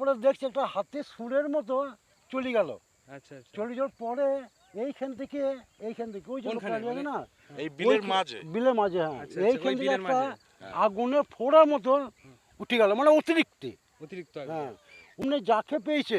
তারপরে দেখছি একটা হাতে সুরের মতো চলে গেল। আচ্ছা আচ্ছা। চলে যাওয়ার পরে এইখান থেকে এইখান থেকে ওই যে কোনখানে? লোকটা জানে মানে- না? এই বিলের মাঝে? বিলের মাঝে হ্যাঁ। আচ্ছা, আচ্ছা, এইখান থেকে একটা আগুনে আগুনের ফোড়ার মতো উঠে গেল মানে অতিরিক্ত। অতিরিক্ত হ্যাঁ। উনি যাকে পেয়েছে।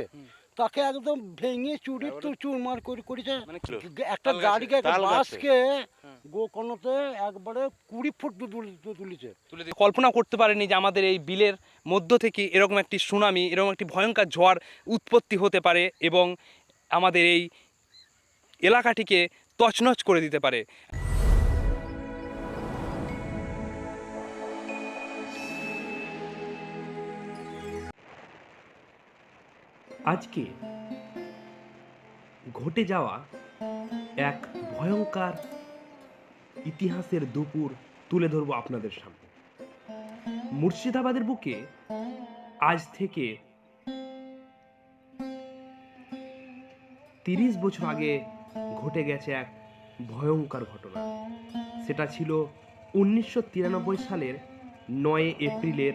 তাকে একদম ভেঙে চুরি তো চুরমার করে করেছে। মানে একটা গাড়িকে একটা বাসকে হ্যাঁ। গোকর্ণতে একবারে কুড়ি ফুট তুল- তুল- তুলেছে কল্পনা করতে পারেনি যে আমাদের এই বিলের মধ্য থেকে এরকম একটি সুনামি এরকম একটি ভয়ঙ্কর ঝড় উৎপত্তি হতে পারে এবং আমাদের এই এলাকাটিকে তছনছ করে দিতে পারে। আজকে ঘটে যাওয়া এক ভয়ঙ্কর ইতিহাসের দুপুর তুলে ধরবো আপনাদের সামনে। মুর্শিদাবাদের বুকে আজ থেকে তিরিশ বছর আগে ঘটে গেছে এক ভয়ঙ্কর ঘটনা। সেটা ছিল উনিশশো তিরানব্বই সালের নয় এপ্রিলের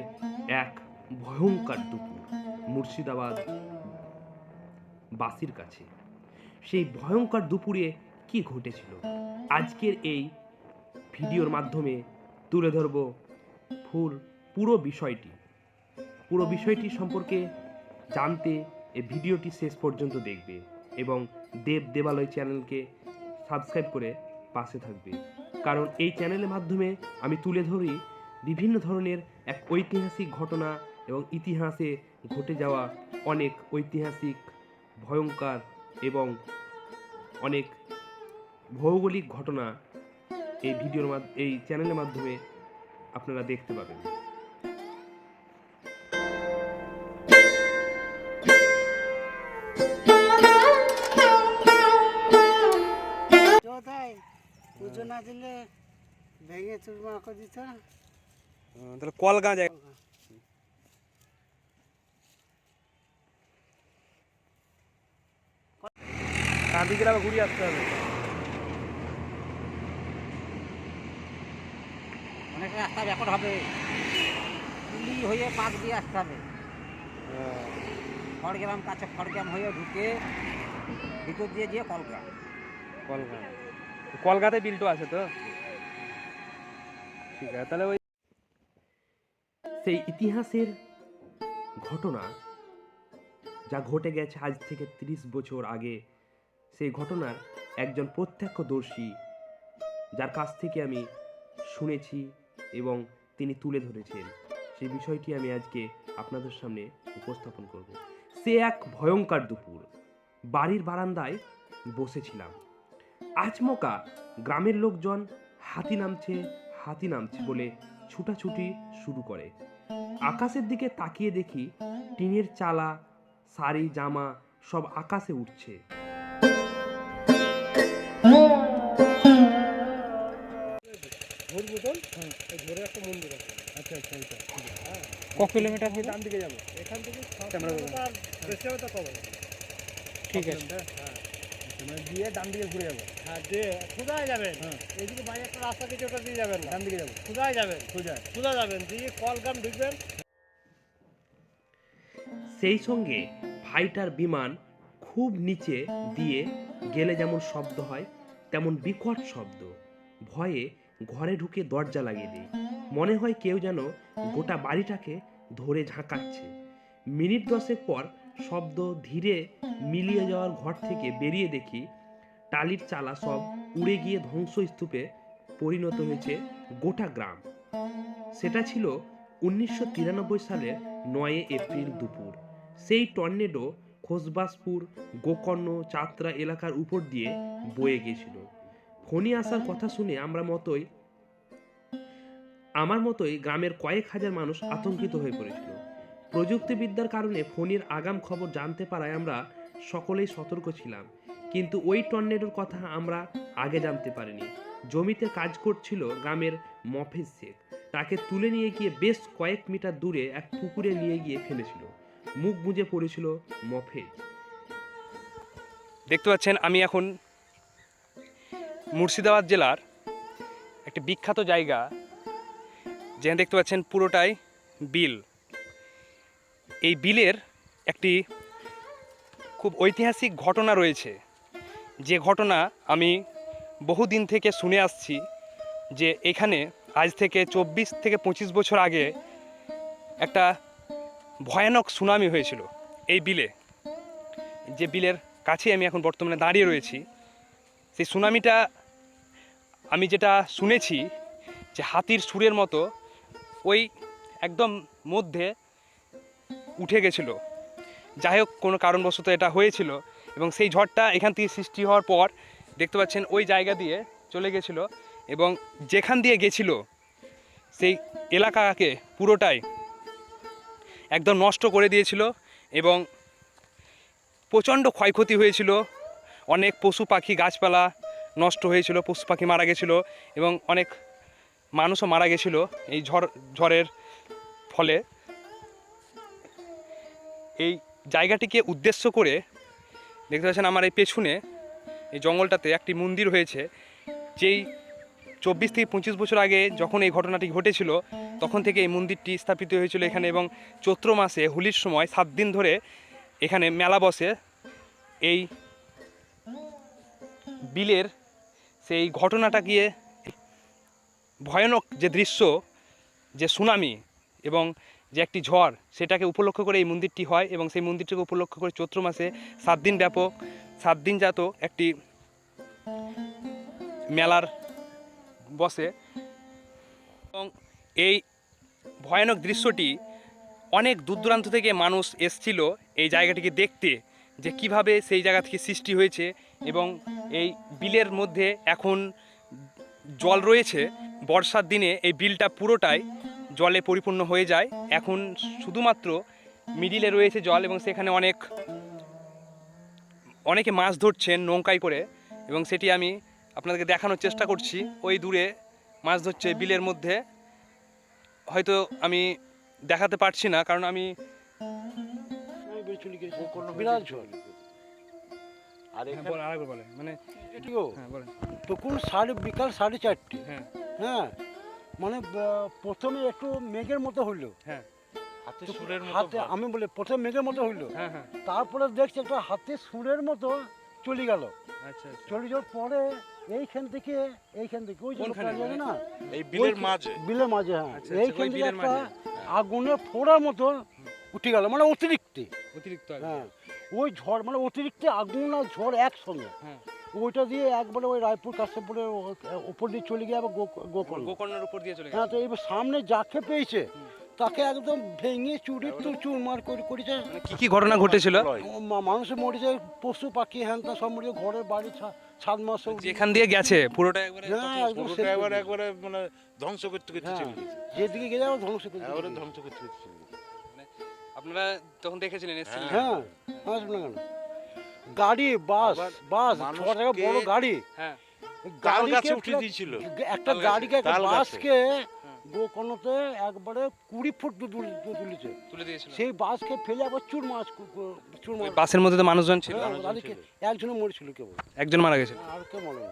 এক ভয়ঙ্কর দুপুর মুর্শিদাবাদ বাসির কাছে। সেই ভয়ঙ্কর দুপুরে কি ঘটেছিল? আজকের এই ভিডিওর মাধ্যমে তুলে ধরব ফুল, পুরো বিষয়টি। পুরো বিষয়টি সম্পর্কে জানতে এই ভিডিওটি শেষ পর্যন্ত দেখবে এবং দেব দেবালয় চ্যানেলকে সাবস্ক্রাইব করে পাশে থাকবে। কারণ এই চ্যানেলের মাধ্যমে আমি তুলে ধরি বিভিন্ন ধরনের এক ঐতিহাসিক ঘটনা এবং ইতিহাসে ঘটে যাওয়া অনেক ঐতিহাসিক ভয়ঙ্কর এবং অনেক ভৌগোলিক ঘটনা এই ভিডিওর মাধ্যমে এই চ্যানেলের মাধ্যমে আপনারা দেখতে পাবেন। পুজো না দিলে ভেঙে চুরমা করে দিত না। তাহলে কলগা যায় দিকে আবার ঘুরিয়ে আসতে হবে। অনেক রাস্তা ব্যাপার হবে। হয়ে পাক দিয়ে আসতে হবে। খড়গ্রাম কাছে খড়গ্রাম হয়ে ঢুকে ভিতর দিয়ে দিয়ে কলকা কলগা কলকাতায় বিলটো আছে তো? ঠিক আছে তাহলে ওই সেই ইতিহাসের ঘটনা যা ঘটে গেছে আজ থেকে ৩০ বছর আগে সেই ঘটনার একজন প্রত্যক্ষদর্শী, যার কাছ থেকে আমি শুনেছি এবং তিনি তুলে ধরেছেন। সেই বিষয়টি আমি আজকে আপনাদের সামনে উপস্থাপন করব। সে এক ভয়ঙ্কর দুপুর। বাড়ির বারান্দায় বসেছিলাম। আচমকা গ্রামের লোকজন হাতি নামছে হাতি নামছে বলে ছুটাছুটি শুরু করে। আকাশের দিকে তাকিয়ে দেখি টিনের চালা, শাড়ি, জামা সব আকাশে উঠছে ক কিলোমিটার ডান দিকে যাব। ঠিক আছে। দিয়ে ডান দিকে ঘুরে যাব। হ্যাঁ দিয়ে সোজাই যাবেন। এইদিকে বাইরে একটা রাস্তা দিকে ওটা দিয়ে যাবেন না? ডান দিকে যাব। সোজাই যাবেন? সোজা সোজা যাবেন দিয়ে কলগ্রাম ঢুকবেন। সেই সঙ্গে ফাইটার বিমান খুব নিচে দিয়ে গেলে যেমন শব্দ হয় তেমন বিকট শব্দ। ভয়ে ঘরে ঢুকে দরজা লাগিয়ে দিই। মনে হয় কেউ যেন গোটা বাড়িটাকে ধরে ঝাঁকাচ্ছে। মিনিট দশেক পর শব্দ ধীরে মিলিয়ে যাওয়ার ঘর থেকে বেরিয়ে দেখি টালির চালা সব উড়ে গিয়ে ধ্বংসস্তূপে পরিণত হয়েছে গোটা গ্রাম। সেটা ছিল উনিশশো তিরানব্বই সালের নয় এপ্রিল দুপুর। সেই টর্নেডো খোসবাসপুর গোকর্ণ, চাতরা এলাকার উপর দিয়ে বয়ে গিয়েছিল। ফণি আসার কথা শুনে আমরা মতোই, আমার মতোই গ্রামের কয়েক হাজার মানুষ আতঙ্কিত হয়ে পড়েছিল। প্রযুক্তিবিদ্যার কারণে ফোনের আগাম খবর জানতে পারায় আমরা সকলেই সতর্ক ছিলাম, কিন্তু ওই টর্নেডোর কথা আমরা আগে জানতে পারিনি। জমিতে কাজ করছিল গ্রামের মফেজ শেখ। তাকে তুলে নিয়ে গিয়ে বেশ কয়েক মিটার দূরে এক পুকুরে নিয়ে গিয়ে ফেলেছিল। মুখ বুজে পড়েছিল মফেজ। দেখতে পাচ্ছেন, আমি এখন মুর্শিদাবাদ জেলার একটি বিখ্যাত জায়গা, যেখানে দেখতে পাচ্ছেন পুরোটাই বিল। এই বিলের একটি খুব ঐতিহাসিক ঘটনা রয়েছে। যে ঘটনা আমি বহুদিন থেকে শুনে আসছি যে এখানে আজ থেকে চব্বিশ থেকে পঁচিশ বছর আগে একটা ভয়ানক সুনামি হয়েছিল এই বিলে। যে বিলের কাছে আমি এখন বর্তমানে দাঁড়িয়ে রয়েছি। সেই সুনামিটা আমি যেটা শুনেছি যে হাতির সুরের মতো ওই একদম মধ্যে উঠে গেছিল। যাই হোক, কোনো কারণবশত এটা হয়েছিল এবং সেই ঝড়টা এখান থেকে সৃষ্টি হওয়ার পর দেখতে পাচ্ছেন ওই জায়গা দিয়ে চলে গেছিল এবং যেখান দিয়ে গেছিল সেই এলাকাকে পুরোটাই একদম নষ্ট করে দিয়েছিল এবং প্রচণ্ড ক্ষয়ক্ষতি হয়েছিল। অনেক পশু পাখি গাছপালা নষ্ট হয়েছিল, পশু পাখি মারা গেছিল এবং অনেক মানুষও মারা গেছিল এই ঝড়, ঝড়ের ফলে। এই জায়গাটিকে উদ্দেশ্য করে দেখতে পাচ্ছেন আমার এই পেছনে, এই জঙ্গলটাতে একটি মন্দির হয়েছে। যেই চব্বিশ থেকে পঁচিশ বছর আগে যখন এই ঘটনাটি ঘটেছিল, তখন থেকে এই মন্দিরটি স্থাপিত হয়েছিল এখানে এবং চৈত্র মাসে, হোলির সময় সাত দিন ধরে এখানে মেলা বসে। এই বিলের সেই ঘটনাটা গিয়ে ভয়ানক যে দৃশ্য, যে সুনামি এবং যে একটি ঝড়, সেটাকে উপলক্ষ করে এই মন্দিরটি হয় এবং সেই মন্দিরটিকে উপলক্ষ করে চৈত্র মাসে সাত দিন ব্যাপক, সাত দিন যাত একটি মেলার বসে। এবং এই ভয়ানক দৃশ্যটি অনেক দূর দূরান্ত থেকে মানুষ এসছিল এই জায়গাটিকে দেখতে, যে কীভাবে সেই জায়গা থেকে সৃষ্টি হয়েছে এবং এই বিলের মধ্যে এখন জল রয়েছে। বর্ষার দিনে এই বিলটা পুরোটাই জলে পরিপূর্ণ হয়ে যায়। এখন শুধুমাত্র মিডিলে রয়েছে জল এবং সেখানে অনেক, অনেকে মাছ ধরছেন নৌকায় করে এবং সেটি আমি আপনাদেরকে দেখানোর চেষ্টা করছি। ওই দূরে মাছ ধরছে বিলের মধ্যে। হয়তো আমি দেখাতে পারছি না কারণ আমি আর হ্যাঁ, এখানে আরেকবার বলেন মানে এটিও? হ্যাঁ বলেন। তখন সাড়ে বিকাল সাড়ে চারটে? হ্যাঁ। হ্যাঁ। মানে প্রথমে একটু মেঘের মতো হইল। হ্যাঁ। হাতে সুরের মতো আমি বলে প্রথমে মেঘের মতো হইল। হ্যাঁ হ্যাঁ। তারপরে দেখছি একটা হাতে সুরের মতো চলে গেল। আচ্ছা আচ্ছা। চলে যাওয়ার পরে এইখান থেকে এইখান থেকে ওই না? এই বিলের মাঝে। বিলের মাঝে হ্যাঁ। আচ্ছা, এইখান থেকে একটা আগুনে ফোড়ার মতো উঠে গেল। মানে অতিরিক্ত। অতিরিক্ত হ্যাঁ। ওই ঝড় মানে অতিরিক্ত আগুন আর ঝড় একসঙ্গে। হ্যাঁ। ওইটা দিয়ে একবারে ওই রায়পুর কাশ্যপুরের ওপর দিয়ে চলে গিয়ে আবার গোকর্ণ। গোকর্ণের উপর দিয়ে চলে হ্যাঁ তো এবার সামনে যাকে পেয়েছে তাকে একদম ভেঙে চুরি তো চুরমার করে করেছে। মানে কি কি ঘটনা ঘটেছিল? মানুষে মরেছে পশু পাখি হ্যান তা সব মরেছে ঘরের বাড়ি ছাদ মাস যেখান দিয়ে গেছে পুরোটা একবারে হ্যাঁ, পুরোটা একবারে মানে ধ্বংস করতে করতে হ্যাঁ। চলে গেছে। যেদিকে গেলে আবার ধ্বংস করে একবারে দিয়েছে। ধ্বংস করতে করতে চলে গেছে। আপনারা তখন দেখেছিলেন এসেছিলেন হ্যাঁ। না কেন? গাড়ি বাস বাস ছ টাকা বড় গাড়ি। হ্যাঁ। গাড়িকে গাছে দিয়েছিল। একটা গাড়িকে একটা বাসকে গোকর্ণতে একবারে কুড়ি ফুট তুলেছে। তুলে দিয়েছিল। সেই বাসকে ফেলে আবার চুর মাছ চুর মাছ বাসের মধ্যে তো মানুষজন ছিল। হ্যাঁ, একজনে মরেছিল কেবল একজন মারা গেছে। আর কেউ মরেনি।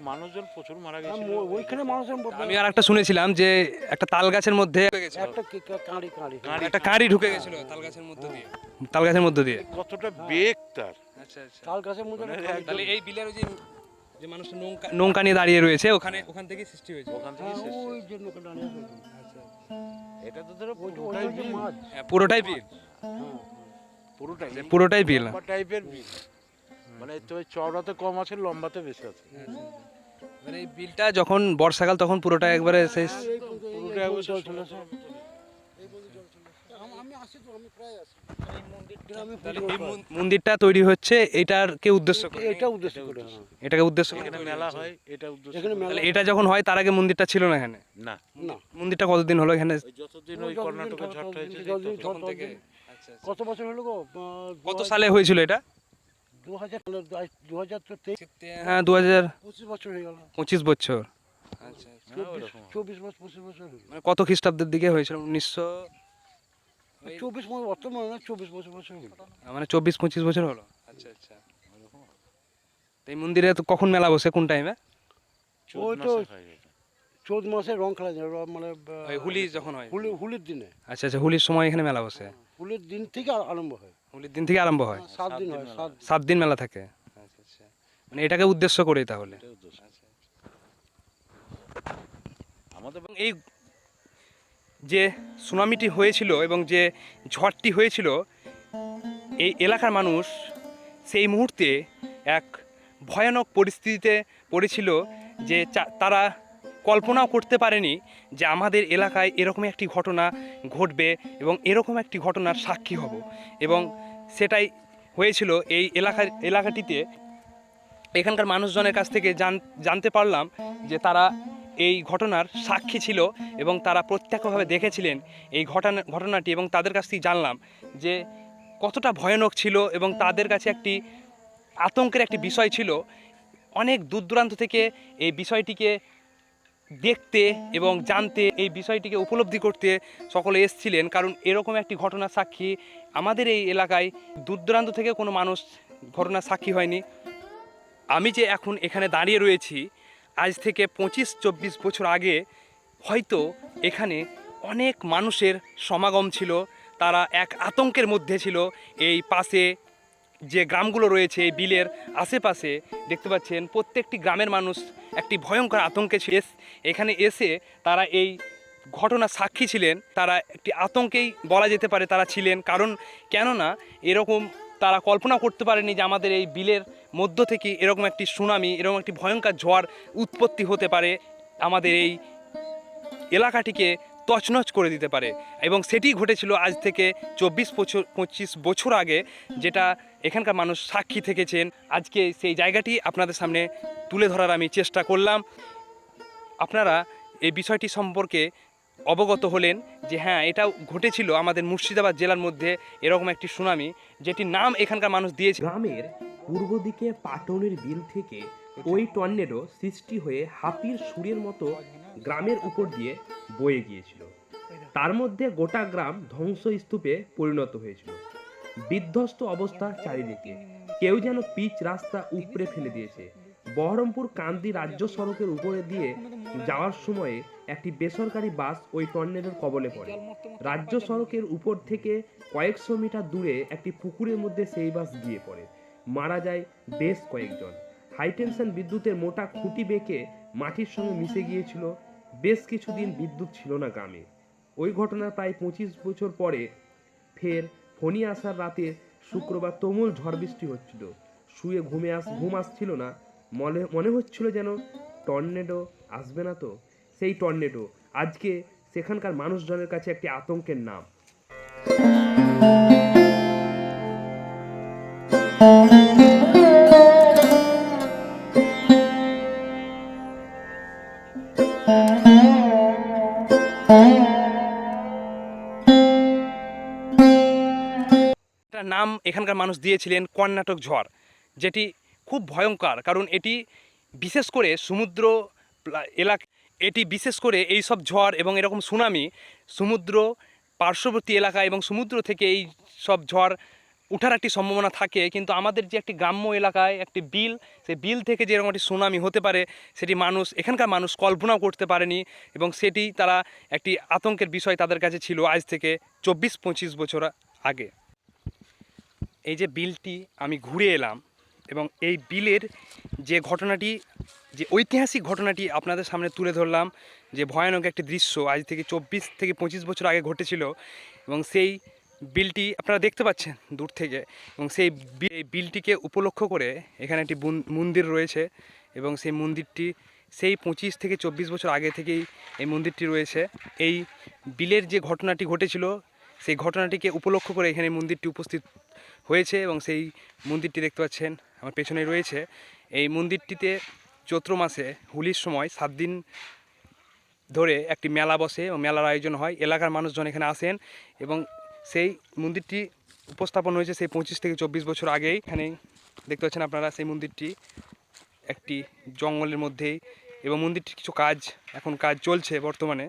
মানুষজন প্রচুর মারা হ্যাঁ, ম- ওইখানে মানুষের আমি আর একটা শুনেছিলাম যে একটা তাল গাছের মধ্যে একটা কাঁড়ি কাঁড়ি। একটা কাঁড়ি ঢুকে গেছিল তাল গাছের মধ্যে দিয়ে। তাল গাছের মধ্যে দিয়ে। কতটা বেগ তার। আচ্ছা আচ্ছা। তাল গাছের মধ্যে মানে। তাহলে এই বিলের ওই যে যে মানুষ নৌকা নৌকা নিয়ে দাঁড়িয়ে রয়েছে ওখানে ওখান থেকে সৃষ্টি হয়েছে। ওখান থেকে হ্যাঁ, ওই যে নৌকা দাঁড়িয়ে আছে এটা তো ধরো ওই যে- ওই পুরোটাই বিল। হ্যাঁ, পুরোটাই বিল। হ্যাঁ। পুরোটাই পুরোটাই বিল। টাইপের বিল। মানে চওড়াতে কম আছে লম্বাতে বেশি আছে। এবার এই বিলটা যখন বর্ষাকাল তখন পুরোটা একবারে শেষ। পুরোটা একবার জল চলে আসে। মন্দিরটা। মন- তৈরি হচ্ছে এটারকে উদ্দেশ্য করে? এটা উদ্দেশ্য করে হ্যাঁ। এটাকে উদ্দেশ্য করে। এখানে মেলা হয় এটা উদ্দেশ্য এখানে মেলা এটা যখন হয় তার আগে মন্দিরটা ছিল না এখানে? না। না। মন্দিরটা কতদিন হলো এখানে? ওই যতদিন ওই কর্ণাটকের ঝড়টা হয়েছে তখন থেকে। কত বছর হলো গো? কত সালে হয়েছিল এটা? দু হাজার দু হাজার তো তেইশ। হ্যাঁ দু হাজার পঁচিশ বছর হয়ে গেল। পঁচিশ বছর। আচ্ছা আচ্ছা। ওরকম। চব্বিশ বছর পঁচিশ বছর মানে কত খ্রিস্টাব্দের দিকে হয়েছিল? উনিশশো চব্বিশ বছর বর্তমানে না চব্বিশ বছর বছর মানে চব্বিশ পঁচিশ বছর হলো? আচ্ছা আচ্ছা। এই মন্দিরে তো কখন মেলা বসে? কোন টাইমে চোদ্দ ওই তো- মাসে মাসে রং খেলা যায় মানে হোলি যখন হয়। হুলি হুলির দিনে। আচ্ছা আচ্ছা হোলির সময় এখানে মেলা বসে। হোলির দিন থেকে আরম্ভ হয়। হোলির দিন থেকে আরম্ভ হয়? সাত দিন হয় সাত দিন। মেলা থাকে? আচ্ছা আচ্ছা। মানে এটাকে উদ্দেশ্য করেই তাহলে? আমাদের এবং এই যে সুনামিটি হয়েছিল এবং যে ঝড়টি হয়েছিল এই এলাকার মানুষ সেই মুহূর্তে এক ভয়ানক পরিস্থিতিতে পড়েছিল যে তারা কল্পনাও করতে পারেনি যে আমাদের এলাকায় এরকম একটি ঘটনা ঘটবে এবং এরকম একটি ঘটনার সাক্ষী হব। এবং সেটাই হয়েছিল এই এলাকা, এলাকাটিতে। এখানকার মানুষজনের কাছ থেকে জান, জানতে পারলাম যে তারা এই ঘটনার সাক্ষী ছিল এবং তারা প্রত্যক্ষভাবে দেখেছিলেন এই ঘটনা, ঘটনাটি এবং তাদের কাছ থেকে জানলাম যে কতটা ভয়ানক ছিল এবং তাদের কাছে একটি আতঙ্কের একটি বিষয় ছিল। অনেক দূর দূরান্ত থেকে এই বিষয়টিকে দেখতে এবং জানতে এই বিষয়টিকে উপলব্ধি করতে সকলে এসছিলেন, কারণ এরকম একটি ঘটনার সাক্ষী আমাদের এই এলাকায় দূর দূরান্ত থেকে কোনো মানুষ ঘটনার সাক্ষী হয়নি। আমি যে এখন এখানে দাঁড়িয়ে রয়েছি, আজ থেকে পঁচিশ চব্বিশ বছর আগে হয়তো এখানে অনেক মানুষের সমাগম ছিল, তারা এক আতঙ্কের মধ্যে ছিল, এই পাশে যে গ্রামগুলো রয়েছে এই বিলের আশেপাশে দেখতে পাচ্ছেন প্রত্যেকটি গ্রামের মানুষ একটি ভয়ঙ্কর আতঙ্কে ছিল। এখানে এসে তারা এই ঘটনা সাক্ষী ছিলেন। তারা একটি আতঙ্কেই বলা যেতে পারে তারা ছিলেন। কারণ কেননা এরকম তারা কল্পনা করতে পারেনি যে আমাদের এই বিলের মধ্য থেকে এরকম একটি সুনামি, এরকম একটি ভয়ঙ্কর ঝড় উৎপত্তি হতে পারে। আমাদের এই এলাকাটিকে তছনছ করে দিতে পারে। এবং সেটি ঘটেছিল আজ থেকে চব্বিশ বছর পঁচিশ বছর আগে যেটা এখানকার মানুষ সাক্ষী থেকেছেন। আজকে সেই জায়গাটি আপনাদের সামনে তুলে ধরার আমি চেষ্টা করলাম। আপনারা এই বিষয়টি সম্পর্কে অবগত হলেন যে হ্যাঁ এটাও ঘটেছিল আমাদের মুর্শিদাবাদ জেলার মধ্যে এরকম একটি সুনামি যেটির নাম এখানকার মানুষ দিয়েছে। গ্রামের পূর্ব দিকে পাটনের বিল থেকে ওই টর্নেডো সৃষ্টি হয়ে হাতির সুরের মতো গ্রামের উপর দিয়ে বয়ে গিয়েছিল। তার মধ্যে গোটা গ্রাম ধ্বংসস্তূপে পরিণত হয়েছিল। বিধ্বস্ত অবস্থা চারিদিকে। কেউ যেন পিচ রাস্তা উপড়ে ফেলে দিয়েছে। বহরমপুর কান্দি রাজ্য সড়কের উপরে দিয়ে যাওয়ার সময়ে একটি বেসরকারি বাস ওই টর্নেডোর কবলে পড়ে। রাজ্য সড়কের উপর থেকে কয়েকশো মিটার দূরে একটি পুকুরের মধ্যে সেই বাস গিয়ে পড়ে। মারা যায় বেশ কয়েকজন। হাইটেনশন বিদ্যুতের মোটা খুঁটি বেঁকে মাটির সঙ্গে মিশে গিয়েছিল বেশ কিছুদিন বিদ্যুৎ ছিল না গ্রামে। ওই ঘটনার প্রায় পঁচিশ বছর পরে ফের ফণি আসার রাতে শুক্রবার তুমুল ঝড় বৃষ্টি হচ্ছিল। শুয়ে ঘুমে আস ঘুম আসছিল না। মনে মনে হচ্ছিল যেন টর্নেডো আসবে না তো? সেই টর্নেডো। আজকে সেখানকার মানুষজনের কাছে একটি আতঙ্কের নাম। একটা নাম এখানকার মানুষ দিয়েছিলেন কর্ণাটক ঝড়, যেটি খুব ভয়ঙ্কর, কারণ এটি বিশেষ করে সমুদ্র এলাকা, এটি বিশেষ করে এই সব ঝড় এবং এরকম সুনামি সমুদ্র পার্শ্ববর্তী এলাকা এবং সমুদ্র থেকে এই সব ঝড় উঠার একটি সম্ভাবনা থাকে। কিন্তু আমাদের যে একটি গ্রাম্য এলাকায় একটি বিল, সেই বিল থেকে যেরকম একটি সুনামি হতে পারে, সেটি মানুষ, এখানকার মানুষ কল্পনাও করতে পারেনি এবং সেটি তারা একটি আতঙ্কের বিষয় তাদের কাছে ছিল আজ থেকে চব্বিশ পঁচিশ বছর আগে। এই যে বিলটি আমি ঘুরে এলাম এবং এই বিলের যে ঘটনাটি, যে ঐতিহাসিক ঘটনাটি আপনাদের সামনে তুলে ধরলাম, যে ভয়ানক একটি দৃশ্য আজ থেকে চব্বিশ থেকে পঁচিশ বছর আগে ঘটেছিল এবং সেই বিলটি আপনারা দেখতে পাচ্ছেন দূর থেকে এবং সেই বিলটিকে উপলক্ষ করে এখানে একটি মন্দির রয়েছে এবং সেই মন্দিরটি সেই পঁচিশ থেকে চব্বিশ বছর আগে থেকেই এই মন্দিরটি রয়েছে। এই বিলের যে ঘটনাটি ঘটেছিল, সেই ঘটনাটিকে উপলক্ষ করে এখানে মন্দিরটি উপস্থিত হয়েছে এবং সেই মন্দিরটি দেখতে পাচ্ছেন, আমার পেছনে রয়েছে। এই মন্দিরটিতে চৈত্র মাসে, হোলির সময় সাত দিন ধরে একটি মেলা বসে এবং মেলার আয়োজন হয়। এলাকার মানুষজন এখানে আসেন এবং সেই মন্দিরটি উপস্থাপন হয়েছে সেই পঁচিশ থেকে চব্বিশ বছর আগেই। এখানে দেখতে পাচ্ছেন আপনারা সেই মন্দিরটি একটি জঙ্গলের মধ্যেই এবং মন্দিরটির কিছু কাজ, এখন কাজ চলছে বর্তমানে।